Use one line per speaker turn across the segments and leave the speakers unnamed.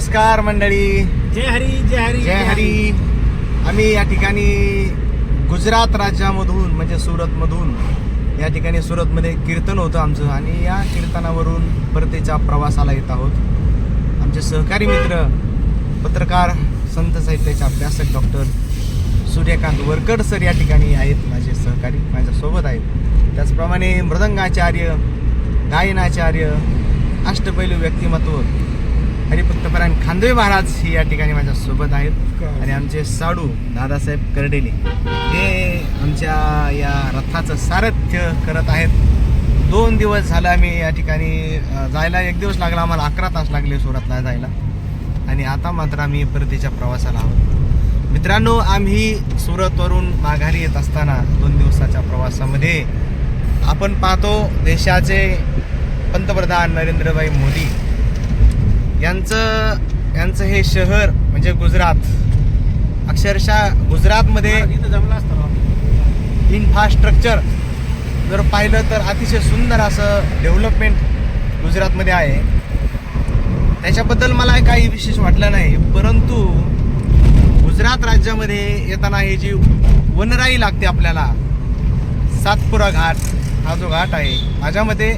नमस्कार मंडळी.
जय हरी जय हरी
जय हरी. आम्ही या ठिकाणी गुजरात राज्यामधून म्हणजे सुरतमधून या ठिकाणी सुरतमध्ये कीर्तन होतं आमचं. आणि या कीर्तनावरून परतीच्या प्रवासाला येत आहोत. आमचे सहकारी मित्र पत्रकार संत साहित्याचे अभ्यासक डॉक्टर सूर्यकांत वरकड सर या ठिकाणी आहेत माझे सहकारी माझ्यासोबत आहेत. त्याचप्रमाणे मृदंगाचार्य गायनाचार्य अष्टपैलू व्यक्तिमत्व हरिभक्तपरायण खांदवे महाराज ही या ठिकाणी माझ्या सोबत आहेत. आणि आमचे साडू दादासाहेब कर्डेले हे आमच्या या रथाचं सारथ्य करत आहेत. दोन दिवस झालं आम्ही या ठिकाणी जायला. एक दिवस लागला आम्हाला अकरा तास लागले सुरतला जायला. आणि आता मात्र आम्ही परतीच्या प्रवासाला आहोत. मित्रांनो आम्ही सुरतवरून माघारी येत असताना दोन दिवसाच्या प्रवासामध्ये आपण पाहतो देशाचे पंतप्रधान नरेंद्रभाई मोदी यांचं यांचं हे शहर म्हणजे गुजरात अक्षरशः गुजरातमध्ये
इथं जमला असतं राव.
इन्फ्रास्ट्रक्चर जर पाहिलं तर अतिशय सुंदर असं डेव्हलपमेंट गुजरातमध्ये आहे त्याच्याबद्दल मला काही विशेष वाटलं नाही परंतु गुजरात राज्यामध्ये येताना ही जी वनराई लागते आपल्याला सातपुरा घाट हा जो घाट आहे माझ्यामध्ये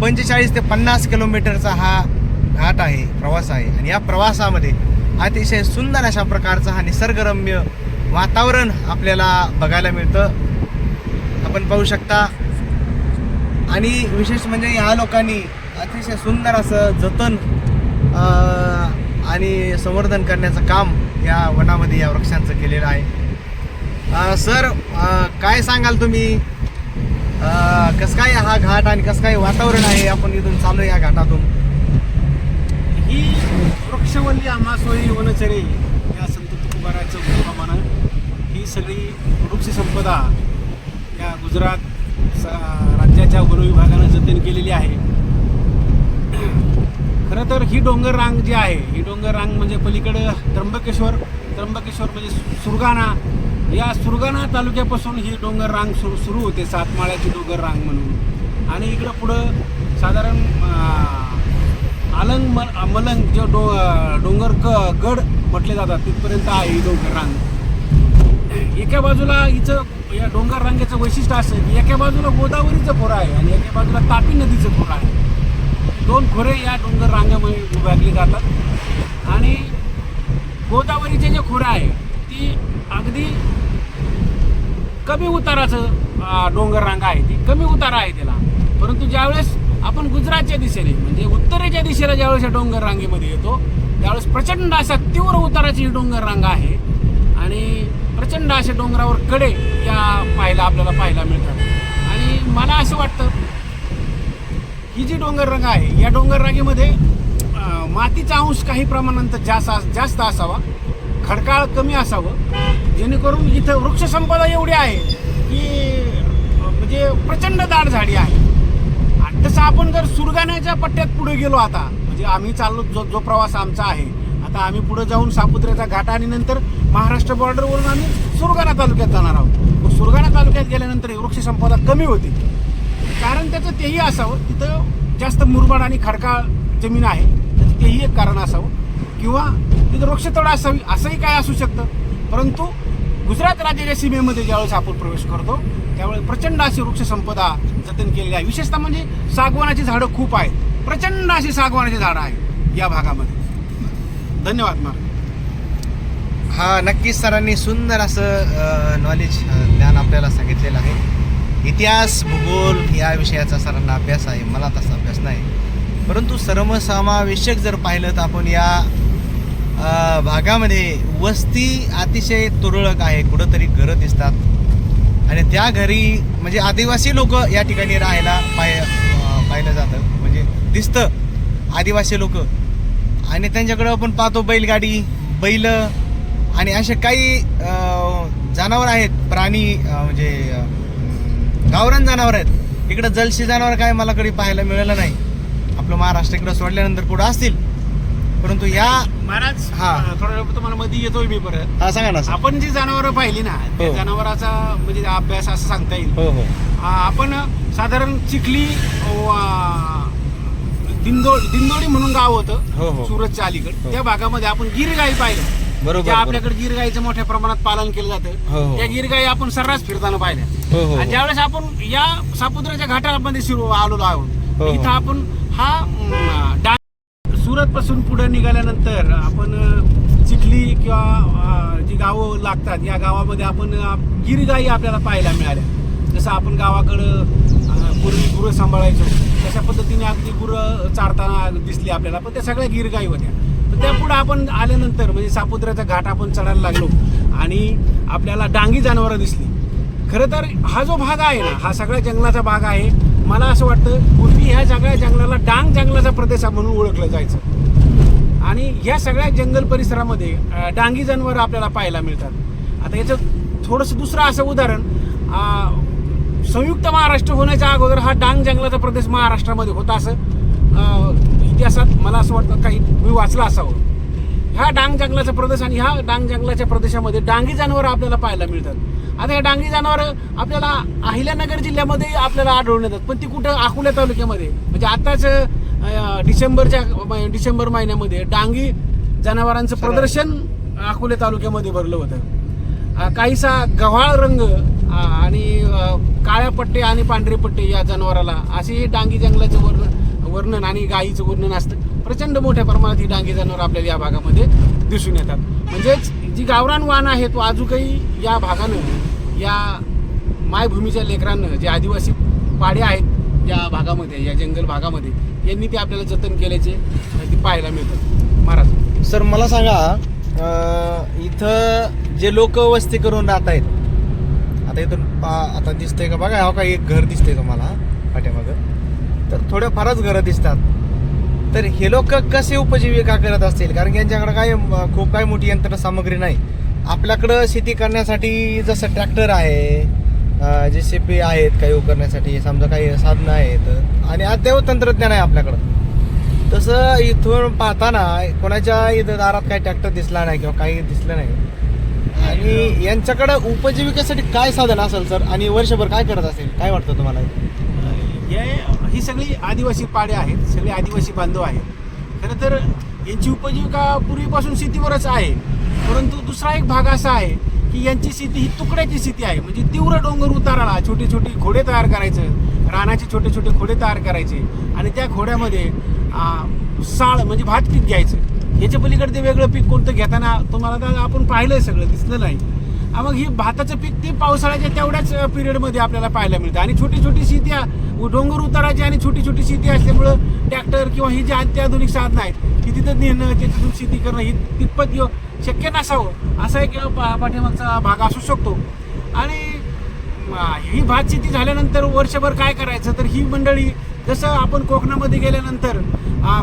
पंचेचाळीस ते पन्नास किलोमीटरचा हा घाट आहे प्रवास आहे. आणि या प्रवासामध्ये अतिशय सुंदर अशा प्रकारचा हा निसर्गरम्य वातावरण आपल्याला बघायला मिळतं. आपण पाहू शकता. आणि विशेष म्हणजे ह्या लोकांनी अतिशय सुंदर असं जतन आणि संवर्धन करण्याचं काम या वनामध्ये या वृक्षांचं केलेलं आहे. सर काय सांगाल तुम्ही? कसं काय हा घाट आणि कसं काय वातावरण आहे? आपण इथून चालू या घाटातून.
ही वृक्षवल्ली आम्हासोयी वनचरे या संत तुकोबाराचं उपक्रमानं ही सगळी वृक्ष संपदा या गुजरात स- राज्याच्या वन विभागानं जतन केलेली आहे. खरं तर ही डोंगर रांग जी आहे ही डोंगर रांग म्हणजे पलीकडं त्र्यंबकेश्वर त्र्यंबकेश्वर म्हणजे सुरगाणा. या सुरगाणा तालुक्यापासून ही डोंगर रांग सुरू सुरू होते सातमाळ्याची डोंगर रांग म्हणून. आणि इकडं पुढं साधारण आलंग अलंग म मलंग जो डो डोंगर क गड म्हटले जातात तिथपर्यंत आहे ही डोंगर रांग. एका बाजूला हिचं या डोंगर रांगेचं वैशिष्ट्य असं की एका बाजूला गोदावरीचं खोरं आहे आणि एका बाजूला तापी नदीचं खोरं आहे. दोन खोरे या डोंगर रांगामध्ये विभागले जातात. आणि गोदावरीचे जे खोरं आहे ती अगदी कमी उताराचं डोंगर रांग आहे ती. कमी उतारा आहे त्याला. परंतु ज्यावेळेस आपण गुजरातच्या दिशेने म्हणजे उत्तरेच्या दिशेला ज्यावेळेस या डोंगर रांगेमध्ये येतो त्यावेळेस प्रचंड अशा तीव्र उताराची ही डोंगर रांग आहे. आणि प्रचंड अशा डोंगरावर कडे या पाहायला आपल्याला पाहायला मिळतात. आणि मला असं वाटतं ही जी डोंगर रांग आहे या डोंगर रांगेमध्ये मातीचा अंश काही प्रमाणात जास्त जास्त असावा खडकाळ कमी असावं जेणेकरून इथं वृक्षसंपदा एवढी आहे की म्हणजे प्रचंड दाट झाडी आहे. तसं आपण जर सुरगाण्याच्या पट्ट्यात पुढे गेलो आता म्हणजे आम्ही चाललो जो जो प्रवास आमचा आहे आता आम्ही पुढे जाऊन सापुत्र्याचा घाट आणि नंतर महाराष्ट्र बॉर्डरवरून आम्ही सुरगाणा तालुक्यात जाणार आहोत. मग सुरगाणा तालुक्यात गेल्यानंतर वृक्ष वृक्षसंपदा कमी होती. कारण त्याचं तेही असावं तिथं जास्त मुरबाड आणि खडकाळ जमीन आहे त्याचं तेही एक कारण असावं. किंवा तिथं वृक्षतळ असावी असंही काय असू शकतं. परंतु गुजरात राज्याच्या सीमेमध्ये ज्यावेळेस आपण प्रवेश करतो त्यावेळेस प्रचंड अशी वृक्षसंपदा जतन केलेली आहे. विशेषतः म्हणजे सागवानाची झाडं खूप आहेत. प्रचंड अशी सागवानाची झाडं आहेत या भागामध्ये. धन्यवाद मार
हा नक्कीच सरांनी सुंदर असं नॉलेज ज्ञान आपल्याला सांगितलेलं आहे. इतिहास भूगोल या विषयाचा सरांना अभ्यास आहे. मला तसा अभ्यास नाही. परंतु सर्वसमावेशक जर पाहिलं तर आपण या भागामध्ये वस्ती अतिशय तुरळक आहे कुठंतरी घरं दिसतात. आणि त्या घरी म्हणजे आदिवासी लोक या ठिकाणी राहायला पाय पाहिलं जातं. म्हणजे दिसतं आदिवासी लोक. आणि त्यांच्याकडं आपण पाहतो बैलगाडी बैल आणि असे काही जनावर आहेत प्राणी म्हणजे गावरान जनावर आहेत. इकडं जलशी जनावर काय मला कधी पाहायला मिळालं नाही. आपलं महाराष्ट्र इकडं सोडल्यानंतर कुठं असतील. परंतु या
महाराज
हा.
थोड्या वेळ तुम्हाला मध्ये येतोय मी परत
हा सांगा ना सर.
आपण जी जनावरं पाहिली ना त्या
हो.
जनावराचा म्हणजे अभ्यास असं सांगता येईल
हो हो
आ, आपण साधारण चिखली वा, दिंदोड दिंदोडी म्हणून गाव
हो,
होतं. सुरतच्या अलीकडे
हो.
त्या भागामध्ये आपण गिरगाई पाहिलं
बरोबर,
ज्या आपल्याकडे गिरगाईचं मोठ्या प्रमाणात पालन केलं
हो,
जातं. त्या गिरगाई आपण सर्रास फिरताना पाहिल्या
हो हो
आणि ज्यावेळेस आपण या सापुद्राच्या घाटामध्ये शिरू आलेलो
हो,
आहोत
हो.
इथं आपण हा सुरत सुरतपासून पुढे निघाल्यानंतर आपण चिखली किंवा जी गावं लागतात या गावामध्ये आपण गिरगाई आपल्याला पाहायला मिळाल्या. जसं आपण गावाकडं पूर्वी गुरं सांभाळायचो तशा पद्धतीने अगदी गुरं चारताना दिसली आपल्याला पण त्या सगळ्या गिरगाई होत्या. तर त्या पुढे आपण आल्यानंतर म्हणजे सापुद्राचा घाट आपण चढायला लागलो आणि आपल्याला डांगी जनावरं दिसली. खरं तर हा जो भाग आहे ना हा सगळ्या जंगलाचा भाग आहे. मला असं वाटतं पूर्वी ह्या सगळ्या जंगलाला डांग जंगलाचा प्रदेश म्हणून ओळखलं जायचं. आणि ह्या सगळ्या जंगल परिसरामध्ये डांगी जनावर आपल्याला पाहायला मिळतात. आता याचं थोडंसं दुसरं असं उदाहरण संयुक्त महाराष्ट्र होण्याच्या अगोदर हा डांग जंगलाचा प्रदेश महाराष्ट्रामध्ये होता असं इतिहासात मला असं वाटतं काही मी वाचलं असावं. ह्या डांग जंगलाचा प्रदेश आणि ह्या डांग जंगलाच्या प्रदेशामध्ये डांगी जनावरं आपल्याला पाहायला मिळतात. आता ह्या डांगी जनावरं आपल्याला अहिल्यानगर जिल्ह्यामध्ये आपल्याला आढळून येतात. पण ती कुठं अकोल्या तालुक्यामध्ये? म्हणजे आताच डिसेंबरच्या डिसेंबर महिन्यामध्ये डांगी जनावरांचं प्रदर्शन अकोले तालुक्यामध्ये भरलं होतं. काहीसा गव्हाळ रंग आणि काळ्या पट्टे आणि पांढरे पट्टे या जनावराला असे हे डांगी जंगलाचं वर्णन वर्णन आणि गायीचं वर्णन असतं. प्रचंड मोठ्या प्रमाणात ही डांगी जनावर आपल्याला या भागामध्ये दिसून येतात. म्हणजेच जी गावरान वाण आहे तो अजूनही या भागानं या मायभूमीच्या लेकरांनं जे आदिवासी पाडे आहेत या भागामध्ये या जंगल भागामध्ये यांनी ते आपल्याला जतन केल्याचे ते पाहायला मिळतं. महाराज.
सर मला सांगा इथं जे लोक वस्ती करून राहत आहेत आता इथून पा- आता दिसतंय का बघा हो का एक घर दिसतंय तुम्हाला पाठ्यामागं तर थोड्या फारच घरं दिसतात. तर हे लोक कसे उपजीविका करत असतील? कारण की यांच्याकडे काय खूप काही मोठी यंत्रसामग्री नाही. आपल्याकडं शेती करण्यासाठी जसं ट्रॅक्टर आहे जे सी पी आहेत काही उकरण्यासाठी समजा काही साधनं आहेत आणि अद्ययावत तंत्रज्ञान आहे आपल्याकडं. तसं इथून पाहताना कोणाच्या इथं दारात काही ट्रॅक्टर दिसला नाही किंवा काही दिसलं नाही. आणि यांच्याकडं उपजीविकेसाठी काय साधन असेल सर? आणि वर्षभर काय करत असेल काय वाटतं तुम्हाला?
हे ही सगळी आदिवासी पाडे आहेत सगळे आदिवासी बांधव आहेत. खरं तर यांची उपजीविका पूर्वीपासून शेतीवरच आहे. परंतु दुसरा एक भाग असा आहे की यांची शेती ही तुकड्याची शेती आहे. म्हणजे तीव्र डोंगर उताराला छोटे छोटे घोडे तयार करायचं रानाचे छोटे छोटे घोडे तयार करायचे आणि त्या घोड्यामध्ये साळ म्हणजे भात पीक घ्यायचं. याच्या पलीकडे ते वेगळं पीक कोणतं घेताना तुम्हाला तर आपण पाहिलंय सगळं दिसलं नाही. मग ही भाताचं पीक ते पावसाळ्याच्या तेवढ्याच पिरियडमध्ये आपल्याला पाहायला मिळतं. आणि छोटी छोटी शेती डोंगर उताराची आणि छोटी छोटी शेती असल्यामुळं ट्रॅक्टर किंवा ही जी अत्याधुनिक साधनं आहेत ती तिथं नेणं त्याच्यातून शेती करणं ही तितपत शक्य नसावं असा एक पा- पाठीमागचा भाग असू शकतो. आणि ही भात शेती झाल्यानंतर वर्षभर काय करायचं? तर ही मंडळी जसं आपण कोकणामध्ये गेल्यानंतर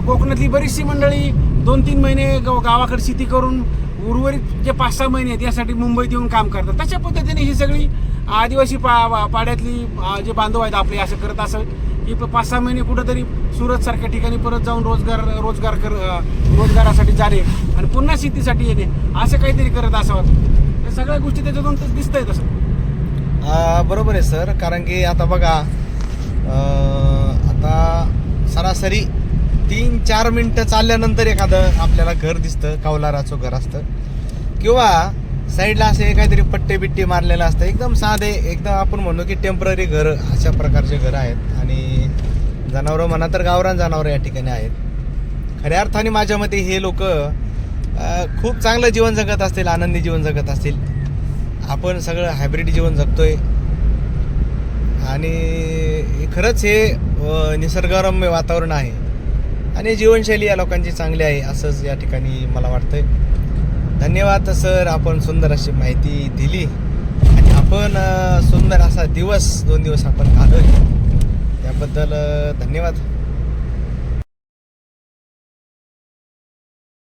कोकणातली बरीचशी मंडळी दोन तीन महिने गाव- गावाकडे शेती करून उर्वरित जे पाच सहा महिने आहेत यासाठी मुंबईत येऊन काम करतात. तशा पद्धतीने ही सगळी आदिवासी पा पाड्यातली जे बांधव आहेत आपले असं करत असं की प- पाच सहा महिने कुठंतरी सुरत सारख्या ठिकाणी परत जाऊन रोजगार रोजगार कर रोजगारासाठी जाणे आणि पुन्हा शेतीसाठी येणे असं काहीतरी करत असावं. या सगळ्या गोष्टी त्याच्यातून दिसत आहेत
असं. बरोबर आहे सर. कारण की आता बघा आता सरासरी तीन चार मिनटं चालल्यानंतर एखादं आपल्याला घर दिसतं कौलाराचं घर असतं. किंवा साईडला असे काहीतरी पट्टे बिट्टे मारलेलं असतं. एकदम साधे एकदम आपण म्हणू की टेंपररी घर अशा प्रकारचे घरं आहेत. आणि जनावरं म्हणा तर गावरान जनावरं या ठिकाणी आहेत. खऱ्या अर्थाने माझ्या मते हे लोक खूप चांगलं जीवन जगत असतील आनंदी जीवन जगत असतील. आपण सगळं हायब्रिड जीवन जगतोय. आणि खरंच हे निसर्गरम्य वातावरण आहे. आणि जीवनशैली या लोकांची चांगली आहे असंच या ठिकाणी मला वाटतंय. धन्यवाद सर आपण सुंदर अशी माहिती दिली. आणि आपण सुंदर असा दिवस दोन दिवस आपण घालवले त्याबद्दल धन्यवाद.